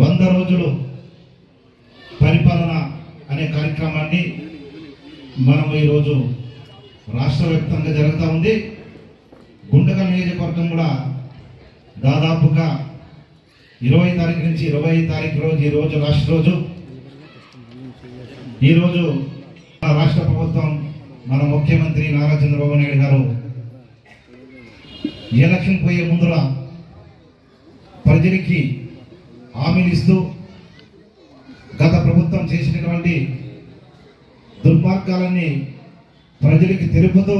వంద రోజులు పరిపాలన అనే కార్యక్రమాన్ని మనం ఈరోజు రాష్ట్ర వ్యాప్తంగా జరుగుతూ ఉంది. గుండెక నియోజకవర్గం కూడా దాదాపుగా ఇరవై తారీఖు నుంచి ఇరవై తారీఖు రోజు ఈ రోజు లాస్ట్ రోజు. ఈరోజు రాష్ట్ర ప్రభుత్వం మన ముఖ్యమంత్రి నారా చంద్రబాబు నాయుడు గారు ఎలక్షన్ పోయే ముందుల ప్రజలకి హామీలు గత ప్రభుత్వం చేసినటువంటి దుర్మార్గాలన్నీ ప్రజలకి తెలుపుతూ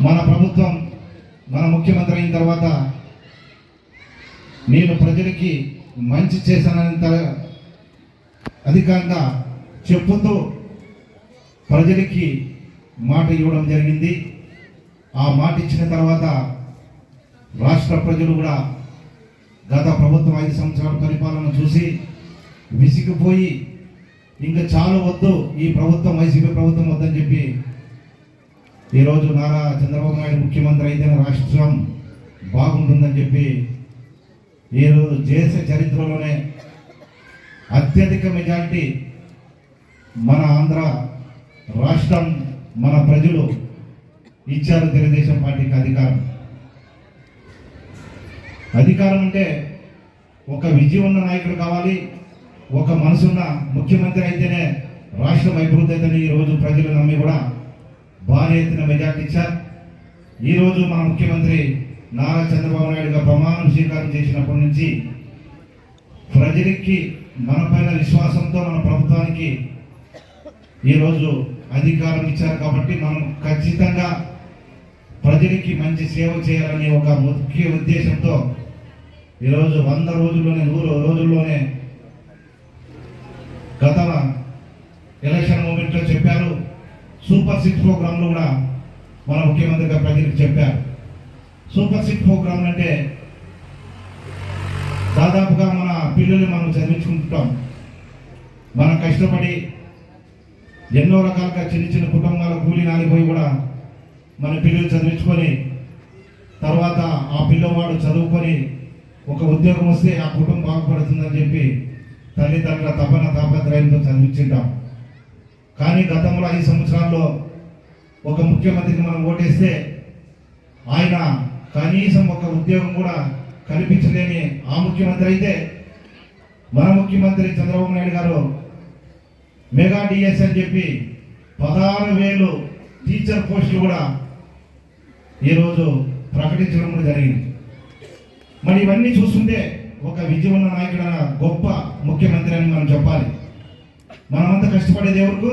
మన ప్రభుత్వం మన ముఖ్యమంత్రి అయిన తర్వాత నేను ప్రజలకి మంచి చేశానంత అధికంగా చెప్పుతూ ప్రజలకి మాట ఇవ్వడం జరిగింది. ఆ మాట ఇచ్చిన తర్వాత రాష్ట్ర ప్రజలు కూడా గత ప్రభుత్వం ఐదు సంవత్సరాల పరిపాలన చూసి విసిగిపోయి ఇంకా చాలు వద్దు ఈ ప్రభుత్వం వైసీపీ ప్రభుత్వం వద్దని చెప్పి ఈరోజు నారా చంద్రబాబు నాయుడు ముఖ్యమంత్రి అయితే రాష్ట్రం బాగుంటుందని చెప్పి ఈరోజు దేశ చరిత్రలోనే అత్యధిక మెజారిటీ మన ఆంధ్ర రాష్ట్రం మన ప్రజలు ఇచ్చారు తెలుగుదేశం పార్టీకి అధికారం. అధికారం అంటే ఒక విజయం ఉన్న నాయకుడు కావాలి ఒక మనసున్న ముఖ్యమంత్రి అయితేనే రాష్ట్రం అభివృద్ధి అయితేనే ఈరోజు ప్రజలు నమ్మి కూడా భారీ ఎత్తున మెజార్టీ ఇచ్చారు. ఈరోజు మన ముఖ్యమంత్రి నారా చంద్రబాబు నాయుడుగా ప్రమాణం స్వీకారం చేసినప్పటి నుంచి ప్రజలకి మనపైన విశ్వాసంతో మన ప్రభుత్వానికి ఈరోజు అధికారం ఇచ్చారు కాబట్టి మనం ఖచ్చితంగా ప్రజలకి మంచి సేవ చేయాలనే ఒక ముఖ్య ఉద్దేశంతో ఈరోజు వంద రోజుల్లోనే నూరు రోజుల్లోనే గత ఎలక్షన్ మూమెంట్లో చెప్పారు. సూపర్ సిక్స్ ప్రోగ్రాంలు కూడా మన ముఖ్యమంత్రి గారు ప్రజలకు చెప్పారు. సూపర్ సిక్స్ ప్రోగ్రాంలు అంటే దాదాపుగా మన పిల్లల్ని మనం చదివించుకుంటాం మనం కష్టపడి ఎన్నో రకాలుగా చిన్న చిన్న కుటుంబాల కూలి నాలిపోయి కూడా మన పిల్లలు చదివించుకొని తర్వాత ఆ పిల్లవాడు చదువుకొని ఒక ఉద్యోగం వస్తే ఆ కుటుంబం బాగుపడుతుందని చెప్పి తల్లిదండ్రుల తపన తాపత్రయంతో చదివించుంటాం. కానీ గతంలో ఐదు సంవత్సరాల్లో ఒక ముఖ్యమంత్రికి మనం ఓటేస్తే ఆయన కనీసం ఒక ఉద్యోగం కూడా కల్పించలేని ఆ ముఖ్యమంత్రి అయితే మన ముఖ్యమంత్రి చంద్రబాబు నాయుడు గారు మెగా డిఎస్ అని చెప్పి పదహారు వేలు టీచర్ పోస్టులు కూడా ఈరోజు ప్రకటించడం కూడా జరిగింది. మరి ఇవన్నీ చూస్తుంటే ఒక విజయం ఉన్న నాయకుడు అన్న గొప్ప ముఖ్యమంత్రి అని మనం చెప్పాలి. మనమంతా కష్టపడేది ఎవరికి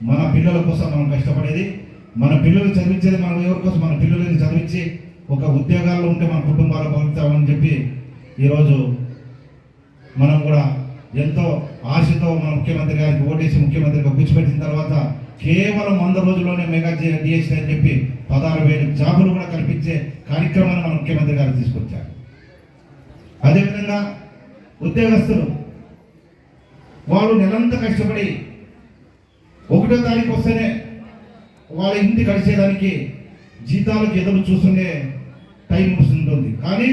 మన పిల్లల కోసం మనం కష్టపడేది మన పిల్లలు చదివించేది మనం ఎవరి కోసం మన పిల్లలని చదివించి ఒక ఉద్యోగాల్లో ఉంటే మన కుటుంబాలు పంపుతామని చెప్పి ఈరోజు మనం కూడా ఎంతో ఆశతో మన ముఖ్యమంత్రి గారికి ఓటేసి ముఖ్యమంత్రిగా కూర్చోబెట్టిన తర్వాత కేవలం వంద రోజుల్లోనే మెగా డిఎస్సీ అని చెప్పి పదహారు వేలు జాబులు కూడా కల్పించే కార్యక్రమాన్ని మన ముఖ్యమంత్రి గారు తీసుకొచ్చారు. అదేవిధంగా ఉద్యోగస్తులు వాళ్ళు నెలంతా కష్టపడి ఒకటో తారీఖు వస్తేనే వాళ్ళ ఇంటి గడిచేదానికి జీతాలకు ఎదురు చూస్తుండే టైం ఉంటుంది కానీ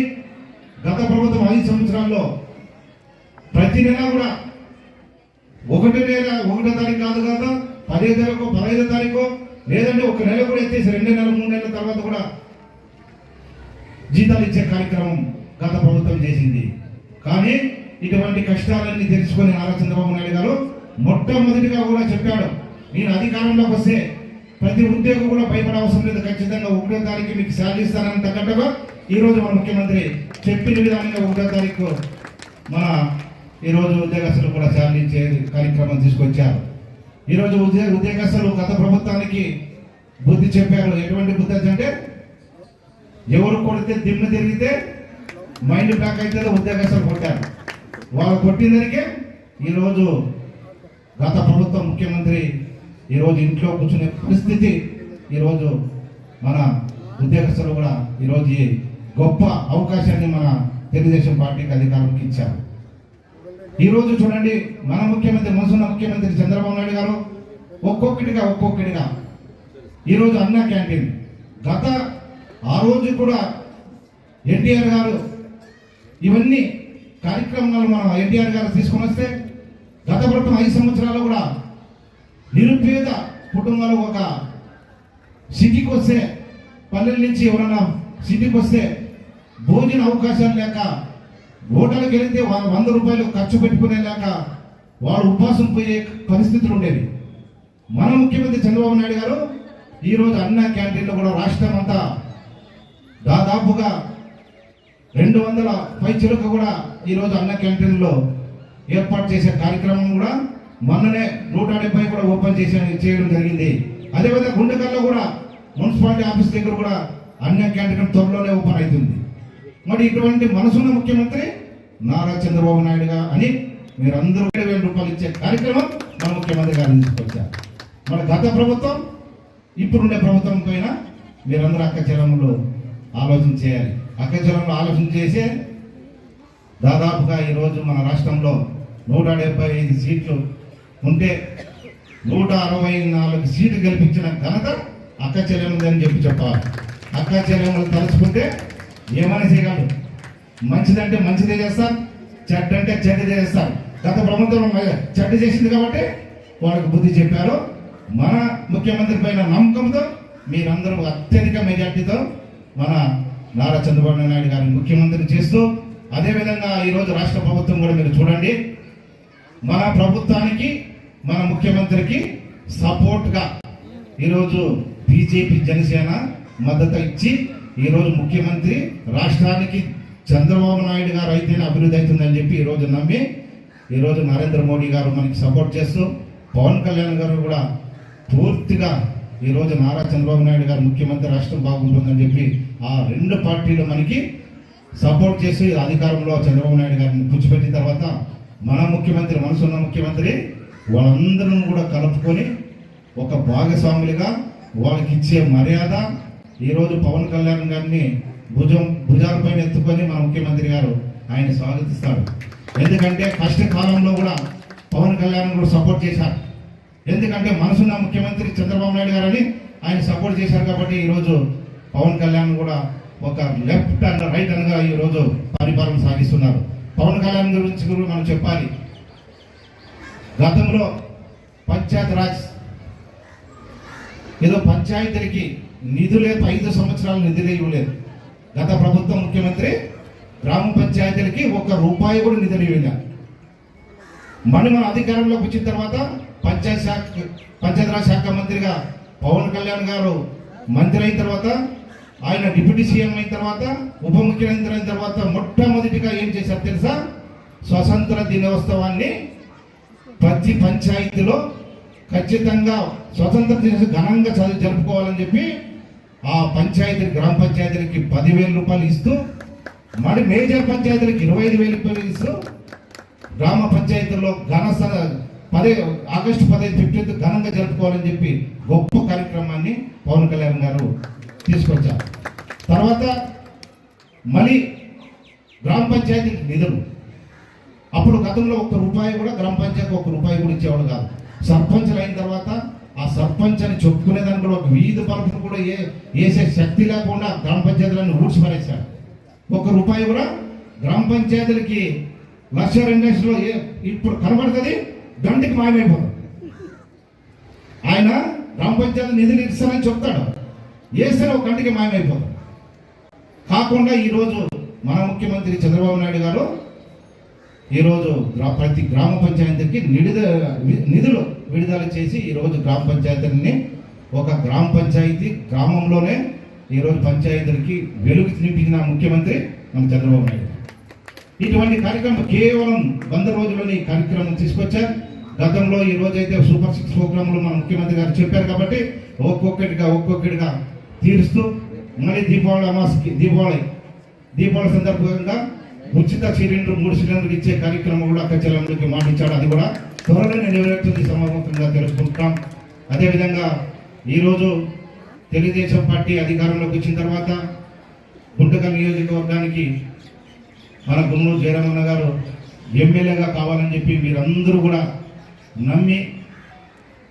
గత ప్రభుత్వం ఐదు సంవత్సరాల్లో ప్రతి నెల కూడా ఒకటి నెల ఒకటో తారీఖు కాదు కదా పదిహేను తారీఖు పదహైదో తారీఖు లేదంటే ఒక నెల కూడా ఎత్తేసి రెండు నెలలు మూడు నెలల తర్వాత కూడా జీతాలు ఇచ్చే కార్యక్రమం గత ప్రభుత్వం చేసింది. కానీ ఇటువంటి కష్టాలన్నీ తెలుసుకొని నారా చంద్రబాబు నాయుడు గారు మొట్టమొదటిగా కూడా చెప్పాడు నేను అధికారంలోకి వస్తే ప్రతి ఉద్యోగం కూడా భయపడే అవసరం లేదు. ఖచ్చితంగా ఒకటో తారీఖు మీకు శాలరీ ఇస్తానని తగ్గట్టుగా ఈ రోజు మన ముఖ్యమంత్రి చెప్పిన విధానంగా ఒకటో తారీఖు మన ఈ రోజు ఉద్యోగస్తులు కూడా శాలరీ ఇచ్చే కార్యక్రమం తీసుకొచ్చారు. ఈరోజు ఉద్యోగ ఉద్యోగస్తులు గత ప్రభుత్వానికి బుద్ధి చెప్పారు. ఎటువంటి బుద్ధి అంటే ఎవరు కొడితే దిమ్మ తిరిగితే మైండ్ బ్లాక్ అయితే ఉద్యోగస్తులు కొట్టారు. వాళ్ళు కొట్టిందనికే ఈరోజు గత ప్రభుత్వం ముఖ్యమంత్రి ఈరోజు ఇంట్లో కూర్చునే పరిస్థితి ఈరోజు మన ఉద్యోగస్తులు కూడా ఈరోజు గొప్ప అవకాశాన్ని మన తెలుగుదేశం పార్టీకి అధికారంకి ఇచ్చారు. ఈరోజు చూడండి మన ముఖ్యమంత్రి మనసున్న ముఖ్యమంత్రి చంద్రబాబు నాయుడు గారు ఒక్కొక్కటిగా ఒక్కొక్కటిగా ఈరోజు అన్నా క్యాంటీన్. గత ఆ రోజు కూడా ఎన్టీఆర్ గారు ఇవన్నీ కార్యక్రమాలు మనం ఎన్టీఆర్ గారు తీసుకొని వస్తే గత ప్రభుత్వం ఐదు సంవత్సరాలు కూడా నిరుపేద కుటుంబాలు ఒక సిటీకి వస్తే పల్లెల నుంచి ఎవరన్నా సిటీకి వస్తే భోజన అవకాశాలు లేక ఓటర్లు వెళితే వారు వంద రూపాయలు ఖర్చు పెట్టుకునే లేక వాడు ఉపవాసం పోయే పరిస్థితులు ఉండేవి. మన ముఖ్యమంత్రి చంద్రబాబు నాయుడు గారు ఈరోజు అన్న క్యాంటీన్లో కూడా రాష్ట్రం అంతా దాదాపుగా రెండు వందల పై చిలుక కూడా ఈరోజు అన్న క్యాంటీన్లో ఏర్పాటు చేసే కార్యక్రమం కూడా మొన్ననే నూట డెబ్బై కూడా ఓపెన్ చేసే చేయడం జరిగింది. అదేవిధంగా గుండెకల్లో కూడా మున్సిపాలిటీ ఆఫీస్ దగ్గర కూడా అన్న క్యాంటీన్ త్వరలోనే ఓపెన్ అవుతుంది. మరి ఇటువంటి మనసున్న ముఖ్యమంత్రి నారా చంద్రబాబు నాయుడుగా అని మీరందరూ ఏడు వేల రూపాయలు ఇచ్చే కార్యక్రమం మన ముఖ్యమంత్రి గారు తీసుకొచ్చారు మన గత ప్రభుత్వం ఇప్పుడుండే ప్రభుత్వం పైన మీరందరూ అక్కచలంలో ఆలోచన చేయాలి. అక్కచలంలో ఆలోచన చేసే దాదాపుగా ఈరోజు మన రాష్ట్రంలో నూట డెబ్బై ఐదు సీట్లు ఉంటే నూట అరవై నాలుగు సీట్లు గెలిపించిన ఘనత అక్క చెల్లెముంది అని చెప్పి చెప్పాలి. అక్క చెల్లెములు తలుచుకుంటే ఏమైనా చేయగలరు మంచిదంటే మంచిదే చేస్తారు చెడ్డ అంటే చెడ్డదే చేస్తారు. గత ప్రభుత్వం చెడ్డ చేసింది కాబట్టి వాళ్ళకి బుద్ధి చెప్పారు. మన ముఖ్యమంత్రి పైన నమ్మకంతో మీరందరూ అత్యధిక మెజార్టీతో మన నారా చంద్రబాబు నాయుడు గారిని ముఖ్యమంత్రి చేస్తూ అదేవిధంగా ఈరోజు రాష్ట్ర ప్రభుత్వం కూడా మీరు చూడండి మన ప్రభుత్వానికి మన ముఖ్యమంత్రికి సపోర్ట్గా ఈరోజు బీజేపీ జనసేన మద్దతు ఇచ్చి ఈరోజు ముఖ్యమంత్రి రాష్ట్రానికి చంద్రబాబు నాయుడు గారు అయితేనే అభివృద్ధి అవుతుందని చెప్పి ఈరోజు నమ్మి ఈరోజు నరేంద్ర మోడీ గారు మనకి సపోర్ట్ చేస్తూ పవన్ కళ్యాణ్ గారు కూడా పూర్తిగా ఈరోజు నారా చంద్రబాబు నాయుడు గారు ముఖ్యమంత్రి రాష్ట్రం బాగుంటుందని చెప్పి ఆ రెండు పార్టీలు మనకి సపోర్ట్ చేసి అధికారంలో చంద్రబాబు నాయుడు గారిని కూర్చోబెట్టిన తర్వాత మన ముఖ్యమంత్రి మనసున్న ముఖ్యమంత్రి వాళ్ళందరూ కూడా కలుపుకొని ఒక భాగస్వాములుగా వాళ్ళకి ఇచ్చే మర్యాద ఈరోజు పవన్ కళ్యాణ్ గారిని భుజం భుజాలపైన ఎత్తుకొని మన ముఖ్యమంత్రి గారు ఆయన స్వాగతిస్తారు. ఎందుకంటే కష్టకాలంలో కూడా పవన్ కళ్యాణ్ కూడా సపోర్ట్ చేశారు. ఎందుకంటే మనసున్న ముఖ్యమంత్రి చంద్రబాబు నాయుడు గారని ఆయన సపోర్ట్ చేశారు కాబట్టి ఈరోజు పవన్ కళ్యాణ్ కూడా ఒక లెఫ్ట్ అండ్ రైట్ అనగా ఈరోజు పరిపాలన సాగిస్తున్నారు. పవన్ కళ్యాణ్ గురించి కూడా మనం చెప్పాలి. గతంలో పంచాయత్ రాజ్ ఏదో పంచాయతీలకి నిధులేదు ఐదు సంవత్సరాలు నిధులు ఇవ్వలేదు. గత ప్రభుత్వం ముఖ్యమంత్రి గ్రామ పంచాయతీలకి ఒక్క రూపాయి కూడా నిధులు ఇవ్వలేదు. మన మన అధికారంలోకి వచ్చిన తర్వాత పంచాయత్ శాఖ పంచాయతీరాజ్ శాఖ మంత్రిగా పవన్ కళ్యాణ్ గారు మంత్రి అయిన తర్వాత ఆయన డిప్యూటీ సీఎం అయిన తర్వాత ఉప ముఖ్యమంత్రి అయిన తర్వాత మొట్టమొదటిగా ఏం చేశారు తెలుసా? స్వతంత్ర దినోత్సవాన్ని ప్రతి పంచాయతీలో ఖచ్చితంగా స్వతంత్ర దినోత్సవం ఘనంగా చదువు జరుపుకోవాలని చెప్పి ఆ పంచాయతీ గ్రామ పంచాయతీలకి పదివేల రూపాయలు ఇస్తూ మరి మేజర్ పంచాయతీలకి ఇరవై ఐదు వేల రూపాయలు ఇస్తూ గ్రామ పంచాయతీల్లో ఘన స- పదే ఆగస్టు పదహైదు ఫిఫ్టీన్త్ ఘనంగా జరుపుకోవాలని చెప్పి గొప్ప కార్యక్రమాన్ని పవన్ కళ్యాణ్ గారు తీసుకొచ్చారు. తర్వాత మళ్ళీ గ్రామ పంచాయతీకి నిధులు. అప్పుడు గతంలో ఒక్క రూపాయి కూడా గ్రామ పంచాయతీ ఒక్క రూపాయి కూడా ఇచ్చేవాడు కాదు. సర్పంచ్లు అయిన తర్వాత ఆ సర్పంచ్ అని చెప్పుకునేదాన్ని కూడా ఒక వీధి పలుపును కూడా ఏ వేసే శక్తి లేకుండా గ్రామ పంచాయతీలను ఊడ్చిపడేశాడు ఒక్క రూపాయి కూడా గ్రామ పంచాయతీలకి లక్ష రెండు లక్షలు ఏ- ఇప్పుడు కనబడుతుంది గంటకి మాయమైపోతుంది. ఆయన గ్రామ పంచాయతీ నిధులు ఇస్తానని చెప్తాడు. వేస్తే ఒక గంటకి మాయమైపోతుంది. కాకుండా ఈరోజు మన ముఖ్యమంత్రి చంద్రబాబు నాయుడు గారు ఈరోజు గ్రా- ప్రతి గ్రామ పంచాయతీకి నిడుద నిధులు విడుదల చేసి ఈరోజు గ్రామ పంచాయతీలని ఒక గ్రామ పంచాయతీ గ్రామంలోనే ఈరోజు పంచాయతీలకి వెలుగు నింపించిన ముఖ్యమంత్రి మన చంద్రబాబు నాయుడు ఇటువంటి కార్యక్రమం కేవలం వంద రోజుల్లోనే ఈ కార్యక్రమం తీసుకొచ్చారు. గతంలో ఈ రోజైతే అయితే సూపర్ సిక్స్ ప్రోగ్రాంలో మన ముఖ్యమంత్రి గారు చెప్పారు కాబట్టి ఒక్కొక్కటిగా ఒక్కొక్కటిగా తీరుస్తూ మళ్ళీ దీపావళి అమాస్కి దీపావళి దీపావళి సందర్భంగా ఉచిత సిలిండర్ మూడు సిలిండర్లు ఇచ్చే కార్యక్రమం కూడా అక్కచెల్లెమ్మకి మాట ఇచ్చాడు అది కూడా త్వరలోనే నెరవేరుతుంది సమావేశంగా తెలుసుకుంటాం. అదేవిధంగా ఈరోజు తెలుగుదేశం పార్టీ అధికారంలోకి వచ్చిన తర్వాత గుంటకల్ నియోజకవర్గానికి మన గుమ్మూరు జయరామన్న గారు ఎమ్మెల్యేగా కావాలని చెప్పి మీరందరూ కూడా నమ్మి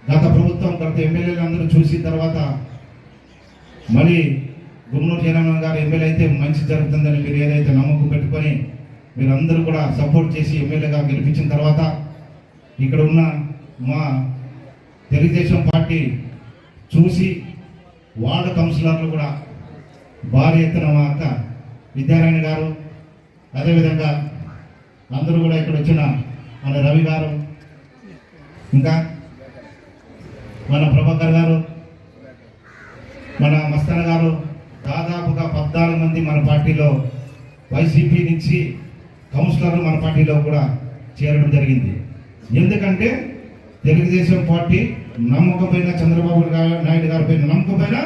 గత ప్రభుత్వం గత ఎమ్మెల్యేలు అందరూ చూసిన తర్వాత మళ్ళీ గుమ్మూరు జయరామన్న గారు ఎమ్మెల్యే అయితే మంచి జరుగుతుందని మీరు ఏదైతే నమ్మకం పెట్టుకొని మీరందరూ కూడా సపోర్ట్ చేసి ఎమ్మెల్యేగా గెలిపించిన తర్వాత ఇక్కడ ఉన్న మా తెలుగుదేశం పార్టీ చూసి వార్డు కౌన్సిలర్లు కూడా భారీ ఎత్తున మా అక్క విద్యారాయణ గారు అదేవిధంగా అందరూ కూడా ఇక్కడ వచ్చిన మన రవి గారు ఇంకా మన ప్రభాకర్ గారు మన మస్తన గారు దాదాపుగా పద్నాలుగు మంది మన పార్టీలో వైసీపీ నుంచి కౌన్సిలర్లు మన పార్టీలో కూడా చేరడం జరిగింది. ఎందుకంటే తెలుగుదేశం పార్టీ నమ్మకపోయిన చంద్రబాబు నాయుడు గారి పైన నమ్మకపోయిన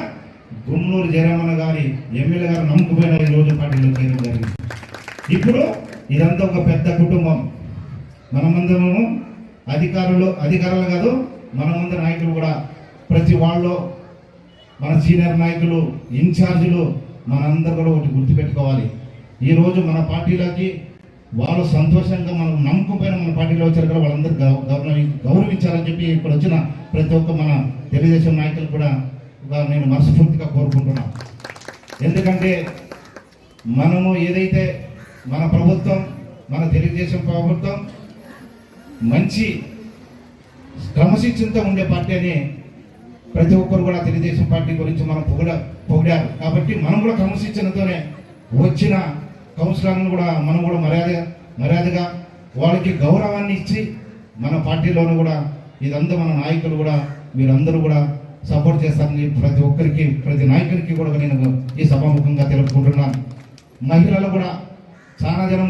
జయరామన్న గారి ఎమ్మెల్యే గారు నమ్మకపోయిన ఈ రోజు పార్టీలో చేరడం జరిగింది. ఇప్పుడు ఇదంతా ఒక పెద్ద కుటుంబం. మనమందరము అధికారులు అధికారులు కాదు మనమందరి నాయకులు కూడా ప్రతి వాళ్ళు మన సీనియర్ నాయకులు ఇన్ఛార్జీలు మనందరూ కూడా ఒకటి గుర్తుపెట్టుకోవాలి. ఈరోజు మన పార్టీలోకి వాళ్ళు సంతోషంగా మనం నమ్మకపోయిన మన పార్టీలో వచ్చారు కదా వాళ్ళందరూ గౌ- గౌరవ గౌరవించాలని చెప్పి ఇక్కడ వచ్చిన ప్రతి ఒక్క మన తెలుగుదేశం నాయకులు కూడా నేను మనస్ఫూర్తిగా కోరుకుంటున్నాను. ఎందుకంటే మనము ఏదైతే మన ప్రభుత్వం మన తెలుగుదేశం ప్రభుత్వం మంచి క్రమశిక్షణతో ఉండే పార్టీ అని ప్రతి ఒక్కరు కూడా తెలుగుదేశం పార్టీ గురించి మనం పొగడ పొగిడారు. కాబట్టి మనం కూడా క్రమశిక్షణతోనే వచ్చిన కౌన్సిలర్లను కూడా మనం కూడా మర్యాద మర్యాదగా వాళ్ళకి గౌరవాన్ని ఇచ్చి మన పార్టీలోనూ కూడా ఇదంతా మన నాయకులు కూడా మీరందరూ కూడా సపోర్ట్ చేస్తారని ప్రతి ఒక్కరికి ప్రతి నాయకునికి కూడా నేను ఈ సభాముఖంగా తెలుపుకుంటున్నాను. మహిళలు కూడా చాలా జనం